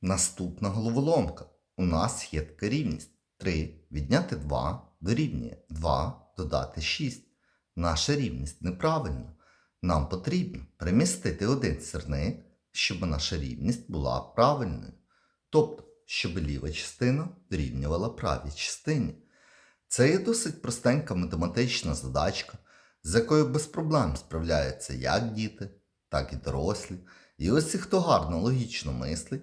Наступна головоломка. У нас є така рівність. 3 відняти 2 дорівнює 2 додати 6. Наша рівність неправильна. Нам потрібно перемістити один сірник, щоб наша рівність була правильною. Тобто, щоб ліва частина дорівнювала правій частині. Це є досить простенька математична задачка, з якою без проблем справляються як діти, так і дорослі. І ось хто гарно логічно мислить,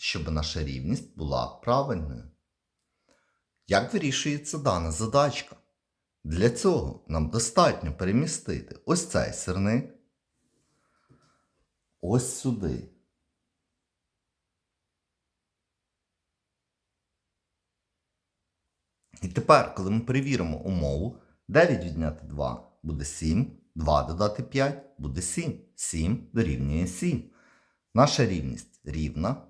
щоб наша рівність була правильною. Як вирішується дана задачка? Для цього нам достатньо перемістити ось цей сирник ось сюди. І тепер, коли ми перевіримо умову, 9 відняти 2 буде 7, 2 додати 5 буде 7. 7 дорівнює 7. Наша рівність рівна,